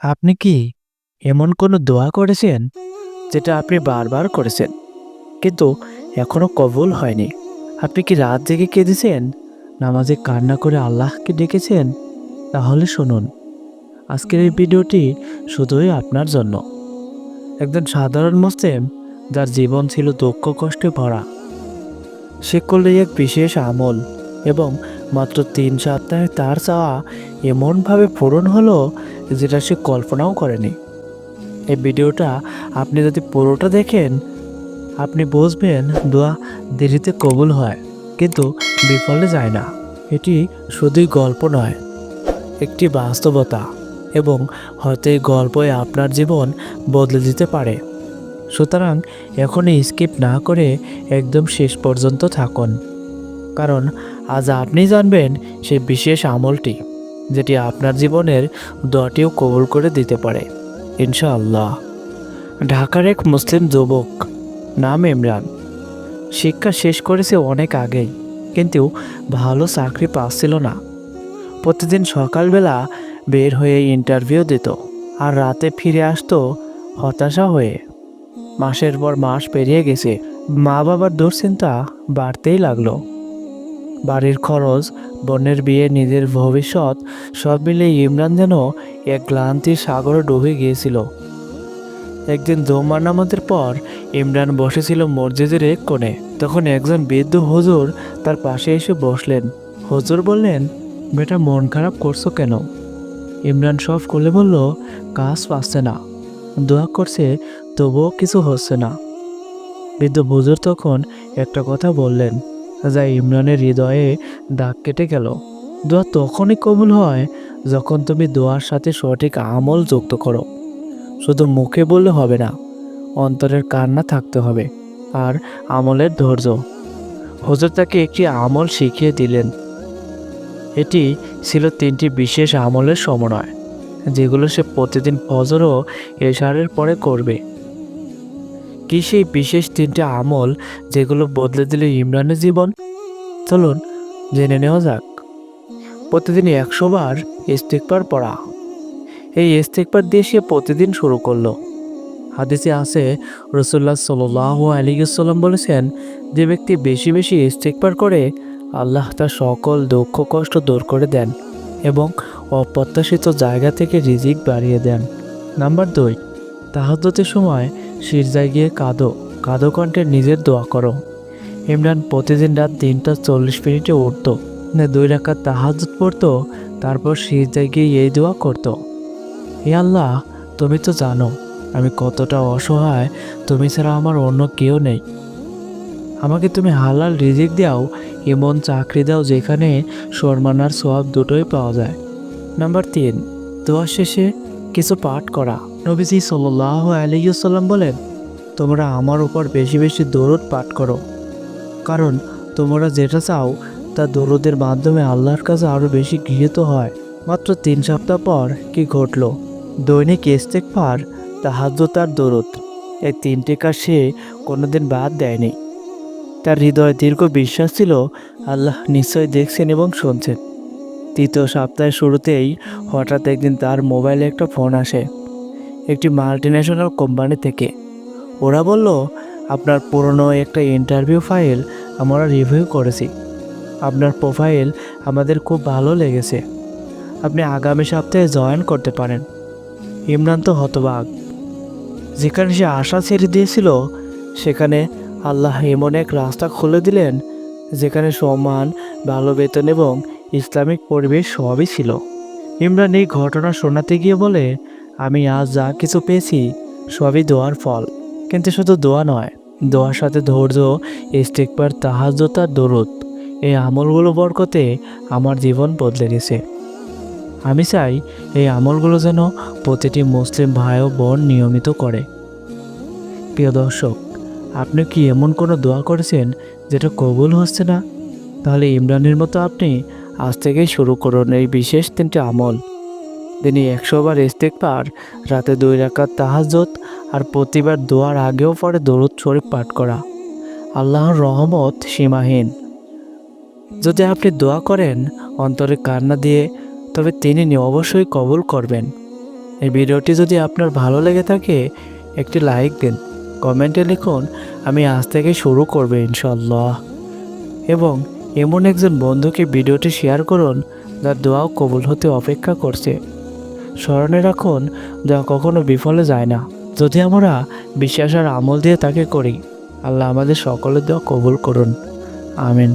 আপনি কি এমন কোনো দোয়া করেছেন যেটা আপনি বারবার করেছেন, কিন্তু এখনও কবুল হয়নি? আপনি কি রাত জেগে কেঁদেছেন? নামাজে কান্না করে আল্লাহকে ডেকেছেন? তাহলে শুনুন, আজকের এই ভিডিওটি শুধুই আপনার জন্য। একজন সাধারণ মুসলিম যার জীবন ছিল দুঃখ, কষ্টে ভরা, সে করলে এক বিশেষ আমল এবং মাত্র তিন সপ্তাহে তার চাওয়া এমনভাবে পূরণ হলো যেটা সে কল্পনাও করেনি। এই ভিডিওটা আপনি যদি পুরোটা দেখেন, আপনি বুঝবেন দোয়া দেরিতে কবুল হয়, কিন্তু বিফলে যায় না। এটি শুধুই গল্প নয়, একটি বাস্তবতা, এবং হয়তো এই গল্পই আপনার জীবন বদলে দিতে পারে। সুতরাং এখনই স্কিপ না করে একদম শেষ পর্যন্ত থাকুন, কারণ আজ আপনি জানবেন সেই বিশেষ আমলটি। যেটি আপনার জীবনের দটিও কবুল করে দিতে পারে। ইনশাআল্লাহ। ঢাকার এক মুসলিম যুবক নাম ইমরান। শিক্ষা শেষ করেছে অনেক আগেই, কিন্তু ভালো চাকরি পাচ্ছিল না। প্রতিদিন সকালবেলা বের হয়ে ইন্টারভিউ দিত আর রাতে ফিরে আসতো হতাশা হয়ে। মাসের পর মাস পেরিয়ে গেছে মা বাবার দুশ্চিন্তা বাড়তেই লাগল। বাড়ির খরচ, বোনের বিয়ে, নিজের ভবিষ্যৎ, সব মিলে ইমরান যেন এক ক্লান্তির সাগরে ডুবে গিয়েছিল। একদিন জুম্মার নামাজের পর ইমরান বসেছিল মসজিদের এক কোণে। তখন একজন বৃদ্ধ হুজুর তার পাশে এসে বসলেন। হুজুর বললেন, বেটা, মন খারাপ করছ কেন? ইমরান সব খুলে বলল, কাজ পাচ্ছে না। দোয়া করছে, তবুও কিছু হচ্ছে না। বৃদ্ধ হুজুর তখন একটা কথা বললেন যা ইমরানের হৃদয়ে দাগ কেটে গেল। দোয়া তখনই কবুল হয় যখন তুমি দোয়ার সাথে সঠিক আমল যুক্ত করো। শুধু মুখে বললে হবে না, অন্তরের কান্না থাকতে হবে আর আমলের ধৈর্য। হজর তাকে একটি আমল শিখিয়ে দিলেন। এটি ছিল তিনটি বিশেষ আমলের সমন্বয়, যেগুলো সে প্রতিদিন ফজর ও এশারের পরে করবে। কি সেই বিশেষ তিনটে আমল যেগুলো বদলে দিল ইমরানের জীবন। চলুন জেনে নেওয়া যাক। প্রতিদিন একশো বার ইস্তেকবার পড়া। এই ইস্তেকবার দিয়ে সে প্রতিদিন শুরু করল। হাদিসে আছে রসুল্লাহ সাল্লাহ আলিগুসাল্লাম বলেছেন, যে ব্যক্তি বেশি বেশি ইস্তেকবার করে, আল্লাহ তার সকল দুঃখ কষ্ট দূর করে দেন এবং অপ্রত্যাশিত জায়গা থেকে রিজিক বাড়িয়ে দেন। নাম্বার দুই তাহাজ্জতের সময় শিরজায় গিয়ে কাঁদো। কাঁদো কণ্ঠে নিজের দোয়া করো। ইমরান প্রতিদিন রাত তিনটা চল্লিশ মিনিটে উঠতো। দুই রাখা তাহাজত পড়তো, তারপর শিরজায় গিয়ে এই দোয়া করতো। হে আল্লাহ, তুমি তো জানো, আমি কতটা অসহায়, তুমি ছাড়া আমার অন্য কেউ নেই। আমাকে তুমি হালাল রিজিক দাও, এমন চাকরি দাও যেখানে সম্মান আর সোয়াব দুটোই পাওয়া যায়। নাম্বার তিন, দোয়া শেষে কিছু পাঠ করা। নবীজি সাল্লাহ আলিয়াল্লাম বলেন, তোমরা আমার উপর বেশি বেশি দরুদ পাঠ করো। কারণ তোমরা যেটা চাও, তা দরুদের মাধ্যমে আল্লাহর কাছে আরও বেশি গৃহীত হয়। মাত্র তিন সপ্তাহ পর কি ঘটলো? দৈনিক ইস্তেক পার তাহাজ্য তার দরুদ। এই তিনটে কাজ সে কোনোদিন বাদ দেয়নি। তার হৃদয়ে দীর্ঘ বিশ্বাস ছিল, আল্লাহ নিশ্চয় দেখছেন এবং শুনছেন। তৃতীয় সপ্তাহের শুরুতেই হঠাৎ একদিন তার মোবাইলে একটা ফোন আসে, একটি মাল্টিন্যাশনাল কোম্পানি থেকে। ওরা বলল, আপনার পুরনো একটা ইন্টারভিউ ফাইল আমরা রিভিউ করেছি। আপনার প্রোফাইল আমাদের খুব ভালো লেগেছে। আপনি আগামী সপ্তাহে জয়েন করতে পারেন। ইমরান তো হতবাক। যেখানে সে আশা ছেড়ে দিয়েছিল, সেখানে আল্লাহ এমন এক রাস্তা খুলে দিলেন, যেখানে সম্মান, ভালো বেতন এবং ইসলামিক পরিবেশ সবই ছিল। ইমরান এই ঘটনা শোনাতে গিয়ে বলে, আমি আজ যা কিছু পেয়েছি, সবই দোয়ার ফল। কিন্তু শুধু দোয়া নয়, দোয়ার সাথে ধৈর্য ইস্তেকবার তাহাজ্যতা দরুদ, এই আমলগুলো বরকতে আমার জীবন বদলে গেছে। আমি চাই এই আমলগুলো যেন প্রতিটি মুসলিম ভাই ও বোন নিয়মিত করে। প্রিয় দর্শক, আপনি কি এমন কোনো দোয়া করেছেন যেটা কবুল হচ্ছে না? তাহলে ইমরানের মতো আপনি আজ থেকেই শুরু করুন এই বিশেষ তিনটি আমল। তিনি একশো বার ইস্তেকবার রাতে দুই রাকাত তাহাজ্জত আর প্রতিবার দোয়ার আগেও পরে দরুদ শরীফ পাঠ করা। আল্লাহর রহমত সীমাহীন। যদি আপনি দোয়া করেন অন্তরে কান্না দিয়ে, তবে তিনি অবশ্যই কবুল করবেন। এই ভিডিওটি যদি আপনার ভালো লেগে থাকে, একটি লাইক দিন। কমেন্টে লিখুন, আমি আজ থেকে শুরু করব ইনশাল্লাহ এবং এমন একজন বন্ধুকে ভিডিওটি শেয়ার করুন, যার দোয়াও কবুল হতে অপেক্ষা করছে। স্মরণে রাখুন যা কখনো বিফলে যায় না। যদি আমরা বিশ্বাস আর আমল দিয়ে তাকে করি, আল্লাহ আমাদের সকলের দোয়া কবুল করুন। আমিন।